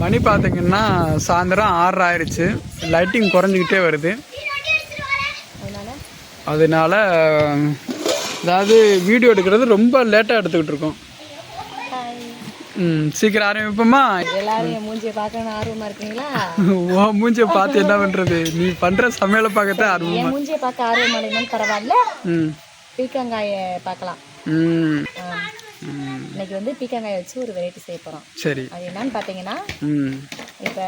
மணி பார்த்தீங்கன்னா சாயந்தரம் ஆறரை ஆயிடுச்சு. லைட்டிங் குறைஞ்சிக்கிட்டே வருது. அதனால அதனால அதாவது வீடியோ எடுக்கிறது ரொம்ப லேட்டாக எடுத்துக்கிட்டு இருக்கோம். ம் சீக்கிரம் ஆரம்பிப்போமா? எல்லாரும் மூஞ்சியை பார்க்கணும்னு ஆர்வமா இருக்கீங்களா? ஓ மூஞ்சியை பார்த்து என்ன பண்ணுறது நீ பண்ணுற சமையலை பார்க்கத்தான் ஆர்வம். என் மூஞ்சியை பார்க்க ஆர்வம் இருந்தாலும் பரவாயில்ல. ம். பீக்கங்காயை பார்க்கலாம். ம். இன்னைக்கு வந்து பீக்கங்காயை வச்சு ஒரு வெரைட்டி செய்ய போறோம். சரி. அது என்னன்னு பார்த்தீங்கன்னா ம். இப்போ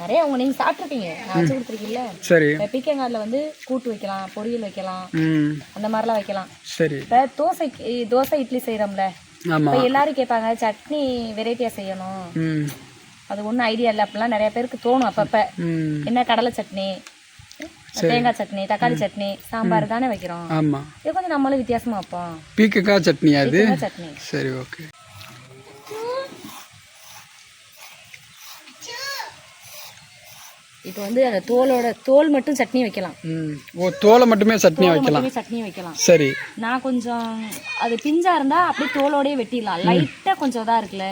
நிறைய உங்க நீங்க சாப்பிட்ருப்பீங்க நான் வச்சு கொடுத்துருக்கீங்கள சரி. இப்போ பீக்கங்காயில் வந்து கூட்டு வைக்கலாம் பொரியல் வைக்கலாம் அந்த மாதிரிலாம் வைக்கலாம். சரி. இப்போ தோசைக்கு தோசை இட்லி செய்கிறோம்ல இப்போ எல்லாரும் கேட்பாங்க சட்னி வெரைட்டியாக செய்யணும். அது ஒன்றும் ஐடியா இல்லை அப்படிலாம் நிறைய பேருக்கு தோணும் அப்பப்போ. என்ன கடலை சட்னி தேங்காய் சட்னி தக்காளி சட்னி சாம்பார் தானே வைக்கிறோம். ஆமாம் இது கொஞ்சம் நம்மளும் வித்தியாசமா வைப்போம். பீக்கக்காய் சட்னியா அது தேங்காய் சட்னி. சரி ஓகே. இப்போ வந்து அந்த தோலோட தோல் மட்டும் சட்னி வைக்கலாம். ஓ தோலை மட்டுமே சட்னி வைக்கலாம். சட்னி வைக்கலாம். சரி. நான் கொஞ்சம் அது பிஞ்சா இருந்தா அப்படியே தோலோடயே வெட்டிடலாம். லைட்டா கொஞ்சம் இதா இருக்குல்ல.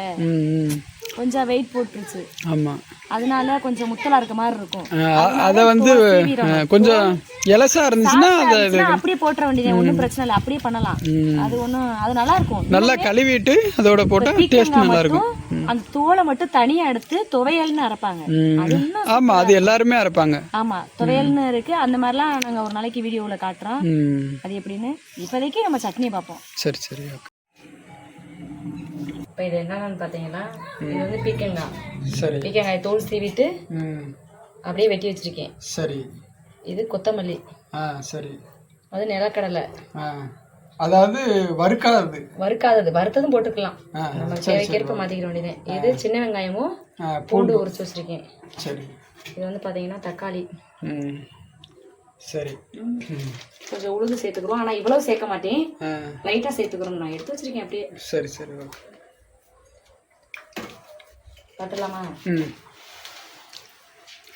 கொஞ்சம் வெயிட் போட்டுருச்சு. ஆமாம் அதனால கொஞ்சம் முத்தலா இருக்க மாதிரி இருக்கும். அதை வந்து கொஞ்சம் இலசா இருந்துச்சுன்னா அதை அப்படியே போட்டுற வேண்டியது ஒன்றும் பிரச்சனை இல்லை. அப்படியே பண்ணலாம். அது ஒன்றும் அது நல்லா இருக்கும். நல்லா கழுவிட்டு அதோட போட்டால் டேஸ்ட் நல்லா இருக்கும். அந்த தோலை மட்டும் தனியா எடுத்து துவையல்னு அரைப்பாங்க. ஆமாம் அது எல்லாருமே அரைப்பாங்க. ஆமா துவையல்னு இருக்கு. அந்த மாதிரிலாம் நாங்க ஒரு நாளைக்கு வீடியோவில் காட்டுறோம். அது எப்படின்னு இப்போதைக்கு நம்ம சட்னி பார்ப்போம். சரி சரி இப்போ இது என்னன்னு பார்த்தீங்கன்னா இது வந்து பீக்கங்காய். சரி. பீக்கங்காய் தோல் சீவிட்டு அப்படியே வெட்டி வச்சிருக்கேன். சரி. இது கொத்தமல்லி. ஆ சரி. அது நிலக்கடலை. ஆ. அதாவது வறுக்காது வறுக்காதது. வறுத்ததும் போட்டுக்கலாம். நம்ம தேவைக்கேற்ப மாற்றிக்கிற வேண்டியது இது சின்ன வெங்காயமும் பூண்டு உரிச்சு வச்சிருக்கேன். சரி. இது வந்து பார்த்தீங்கன்னா தக்காளி. சரி. கொஞ்சம் உளுந்து சேர்த்துக்கிறோம். ஆனால் இவ்வளவு சேர்க்க மாட்டேன். லைட்டாக சேர்த்துக்கிறோம். நான் எடுத்து வச்சிருக்கேன் அப்படியே. சரி சரி ஓகே பார்த்துலாமா ம்.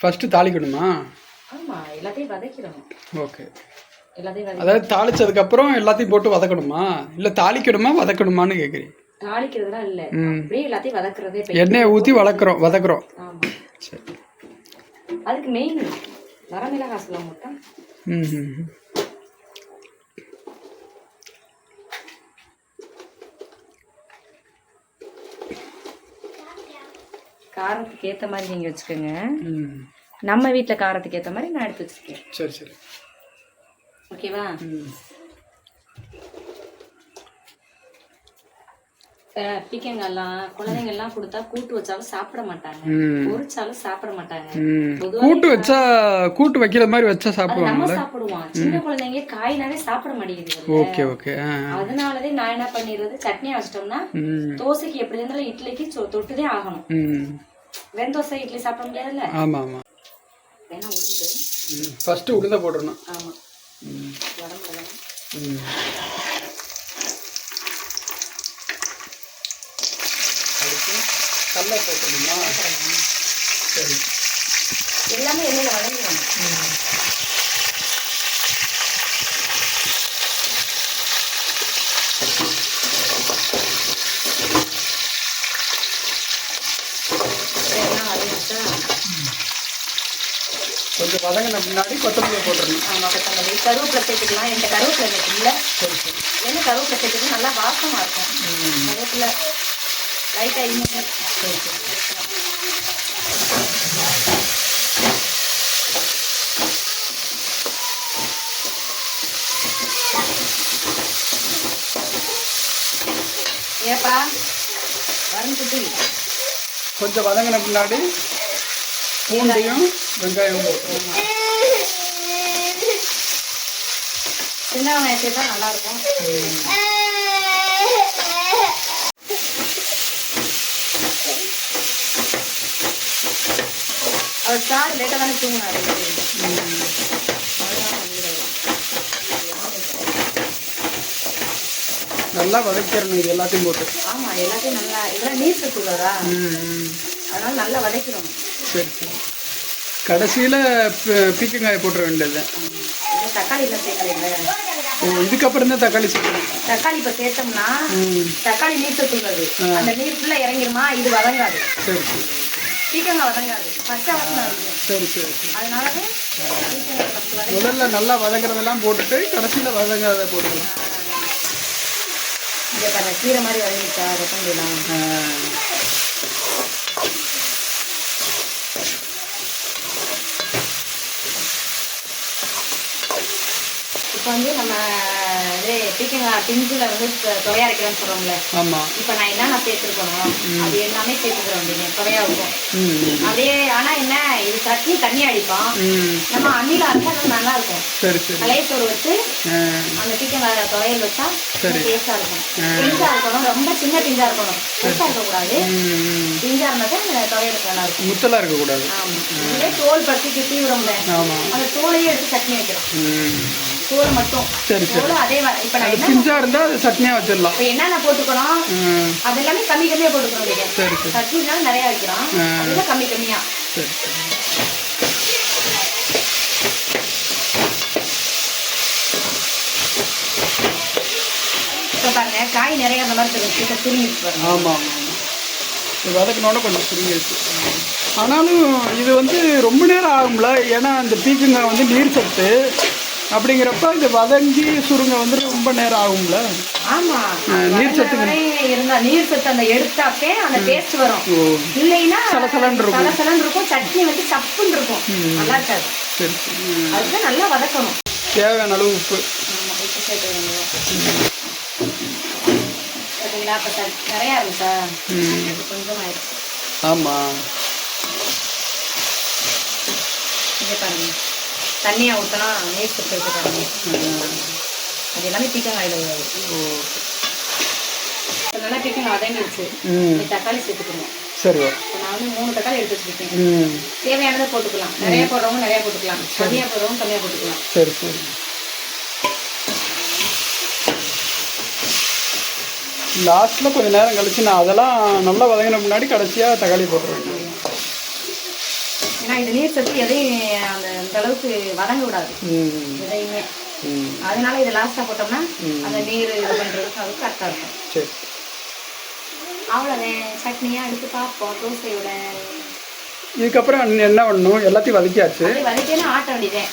ஃபஸ்ட்டு தாளிக்கணுமா? ஆமா எல்லாத்தையும் வதக்கிடணும். ஓகே. எல்லாத்தையும் அதாவது தாளிச்சதுக்கப்புறம் எல்லாத்தையும் போட்டு வதக்கணுமா? இல்லை தாளிக்கணுமா வதக்கணுமான்னு கேட்குறேன் தாளிக்கிறதுலாம் இல்லை. அப்படியே எல்லாத்தையும் வதக்குறதே எண்ணெயை ஊற்றி வளர்க்குறோம் வதக்குறோம் சரி. அதுக்கு மெயின் வரமிளகாய் சொல்ல மட்டும் ம் ம், காரத்துக்கு ஏற்ற மாதிரி நீங்கள் வச்சுக்கோங்க. நம்ம வீட்டில் காரத்துக்கு ஏற்ற மாதிரி நான் எடுத்து வச்சுருக்கேன். சரி சரி. ஓகேவா ம் இப்போ பீக்கங்கெல்லாம் குழந்தைங்கெல்லாம் கொடுத்தா கூட்டு வச்சாலும் சாப்பிட மாட்டாங்க. பொரிச்சாலும் சாப்பிட மாட்டாங்க. கூட்டு வச்சா கூட்டு வைக்கிற மாதிரி வச்சா சாப்பிடுவாங்க நம்ம சாப்பிடுவோம். சின்ன குழந்தைங்க காய்னாவே சாப்பிட மாட்டேங்குது ஓகே ஓகே. ஆ அதனாலதே நான் என்ன பண்ணிடுறது? சட்னி அரைச்சிட்டோம்னா தோசைக்கு எப்படி இருந்தாலும் இட்லிக்கு தொட்டுதே ஆகணும். வெந்தோசை இட்லி சாப்பிட முடியாதுல்ல? ஆமாம் ஆமாம் வேணா உளுந்து. போட்டுடணும் ஆமா. ம் உடம்புல ம் அதுக்கு கடலை போட்டுடணுமா சரி. எல்லாமே எண்ணெயில வதங்கிட்டா கொஞ்சம் வதங்கின பின்னாடி கொத்தமல்லி போட்டுடணும். ஆமா கொத்தமல்லி. கருவேப்பிலை சேர்த்துக்கலாம். என்கிட்ட கருவேப்பிலை இல்லை சரி சரி. என்ன கருவேப்பிலை சேர்த்துக்கு நல்லா வாசமா இருக்கும். கருவேப்பிலை லைட்டாக இனிமே சரி சரி ஏப்பா வரும் குட்டி கொஞ்சம் வதங்கின பின்னாடி பூண்டையும் வெங்காயம் சின்ன வெங்காயம் சேர்த்தா நல்லா இருக்கும் அவர் சார் லேட்டாக தானே தூங்கினாரு. நல்லா வதக்கிடணும் இது எல்லாத்தையும் போட்டு. ஆமா எல்லாத்தையும் நல்லா இதெல்லாம் நீர் சத்து உள்ளதா? அதனால நல்லா வதக்கிடணும். சரி சரி. கடைசியில் பீக்கங்காயை போட்டுற வேண்டியது. தக்காளி எல்லாம் சேர்க்கலைங்க. ஓ இதுக்கப்புறம் தான் தக்காளி சேர்க்கணும். தக்காளி இப்போ சேர்த்தோம்னா தக்காளி நீர் சத்து உள்ளது. அந்த நீர் ஃபுல்லாக இறங்கிருமா? இது வதங்காது. சரி சரி. பீக்கங்காய் வதங்காது. பச்சை வாசனை இருக்கும் சரி சரி அதனால முதல்ல நல்லா வதங்குறதெல்லாம் போட்டுட்டு கடைசியில் வதங்காத போட்டுக்கலாம். இங்கே கீரை மாதிரி கொத்தமல்லாம் ஆ, இப்போ வந்து நம்ம இது பீக்கங்காய் பிஞ்சில் வந்து தொ- துவையா அரைக்கிறேன்னு சொல்கிறோம்ல ஆமாம் இப்போ நான் என்னென்ன சேர்த்துருக்கணும் அது எல்லாமே சேர்த்துக்கிற வேண்டியது துவையா இருக்கும் அதே ஆனால் என்ன இது சட்னி தண்ணி அடிப்போம். நம்ம அண்ணியில் அரைச்சா நல்லா இருக்கும் சரி சரி. சோறு வச்சு அந்த பீக்கங்காய் துவையல் வச்சா சரி. டேஸ்டாக இருக்கும். பிஞ்சா இருக்கணும். ரொம்ப சின்ன பிஞ்சா இருக்கணும். பெருசாக இருக்கக்கூடாது. ம், ம். பிஞ்சா இருந்தால் அந்த துவையலுக்கு நல்லா இருக்கும் முத்தலாக இருக்கக்கூடாது. ஆமாம் இதுவே தோல் கிட்டி விடும்ல அந்த தோலையே எடுத்து சட்னி வைக்கிறோம். தோல் மட்டும். சரி, சரி. அதே இப்ப நான் பிஞ்சா இருந்தால் அது சட்னியாக வச்சிடலாம். இப்ப என்னென்ன போட்டுக்கணும்? ம். அது எல்லாமே கம்மி கம்மியா போட்டுக்கணும் நீங்க சரி சரி. சட்னினால நிறைய வைக்கிறோம். அதெல்லாம் கம்மி கம்மியா. சரி சரி. பாருங்க காய் நிறைய அந்த மாதிரி இப்ப துருங்கிட்டு பாருங்க. ஆமாம் ஆமாம் கொஞ்சம் சுருங்கிடுச்சு ஆனாலும் இது வந்து ரொம்ப நேரம் ஆகும்ல. ஏன்னா இந்த பீக்கங்காய் வந்து நீர் சத்து அப்படிங்கிறப்ப இது வதங்கி சுருங்க வந்து ரொம்ப நேரம் ஆகும்ல? ஆமா. நீர் சத்து இருந்தா நீர் சத்து அந்த எடுத்தாப்பே அந்த டேஸ்ட் வரும். இல்லைன்னா சலசலன்னு இருக்கும். சலசலன்னு இருக்கும். சட்னி வந்து சப்புன்னு இருக்கும். நல்லா இருக்காது. சரி. அதுக்கு நல்லா வதக்கணும். தேவையான அளவு உப்பு. உப்பு சேர்த்துக்கணும். பார்த்தீங்களா அப்ப சட்- நிறைய இருந்துச்சா கொஞ்சம் ஆயிடுச்சு ஆமாம் இங்கே பாருங்க. தண்ணியை ஊற்றினா நீர் சுட்டு பாருங்க அது எல்லாமே பீக்கங்காயில் ஓ நல்லா பீக்கங்காய் வதங்கிடுச்சு தக்காளி சேர்த்துக்கணும். சரி நான் வந்து மூணு தக்காளி எடுத்து வச்சுருக்கேன். தேவையானதை போட்டுக்கலாம். நிறைய போடுறவங்க நிறைய போட்டுக்கலாம். கம்மியாக போடுறவங்க கம்மியாக போட்டுக்கலாம். சரி சரி. லாஸ்ட்டில் கொஞ்சம் நேரம் கழிச்சு நான் அதெல்லாம் நல்லா வதங்கின முன்னாடி கடைசியாக தக்காளி போட்டுருவேன். ஏன்னா இந்த நீர் சத்து எதையும் அந்த அளவுக்கு வதங்க விடாது எதையுமே. அதனால இதை லாஸ்ட்டாக போட்டோம்னா அந்த நீர் இது பண்ணுறதுக்கு அது கரெக்டாக இருக்கும். சரி. அவ்வளோதான் சட்னியாக எடுத்து பார்ப்போம். தோசையோட. இதுக்கப்புறம் என்ன பண்ணணும்? எல்லாத்தையும் வதக்கியாச்சு. வதக்கினா ஆட்ட வேண்டியதேன்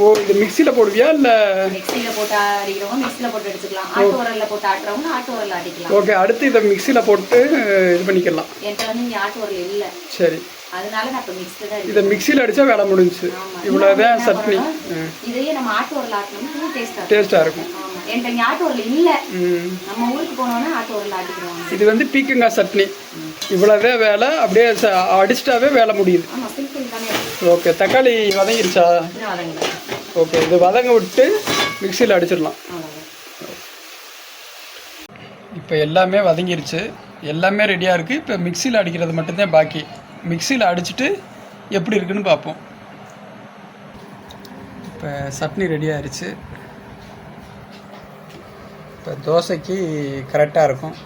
ஓ இது மிக்சியில் போடுவியா இல்லை? மிக்ஸியில் போட்டு அடிக்கிறவங்க மிக்ஸியில் போட்டு எடுத்துக்கலாம். ஆட்டு உரலில் போட்டு ஆட்டுறவங்க ஆட்டு உரலில் ஆட்டிக்கலாம். ஓகே அடுத்து இதை மிக்சியில் போட்டு இது பண்ணிக்கலாம். என்கிட்ட வந்து இங்கே ஆட்டு உரல் இல்லை. சரி. அதனால நான் இப்போ மிக்ஸில் தான் இதை மிக்சியில் அடித்தா வேலை முடிஞ்சுச்சு. ஆமா. இவ்வளோதான் சட்னி? இதையே நம்ம ஆட்டு உரல் ஆட்டணும்னா டேஸ்ட்டாக இருக்கும். டேஸ்ட்டாக இருக்கும். என்கிட்ட இங்கே ஆட்டு உரல் இல்லை. நம்ம ஊருக்கு போனோன்னா ஆட்டு உரல் ஆட்டிக்கிறோம் இது வந்து பீக்கங்காய் சட்னி. இவ்வளோவே வேலை அப்படியே அடிச்சிட்டாவே வேலை முடியுது. ஓகே தக்காளி வதங்கிருச்சா? ஓகே இது வதங்க விட்டு மிக்சியில் அடிச்சிடலாம். இப்போ எல்லாமே வதங்கிருச்சு. எல்லாமே ரெடியாக இருக்குது இப்போ மிக்சியில் அடிக்கிறது மட்டும்தான் பாக்கி. மிக்சியில் அடிச்சுட்டு எப்படி இருக்குன்னு பார்ப்போம். இப்போ சட்னி ரெடி ஆயிடுச்சு இப்போ தோசைக்கு கரெக்டாக இருக்கும்.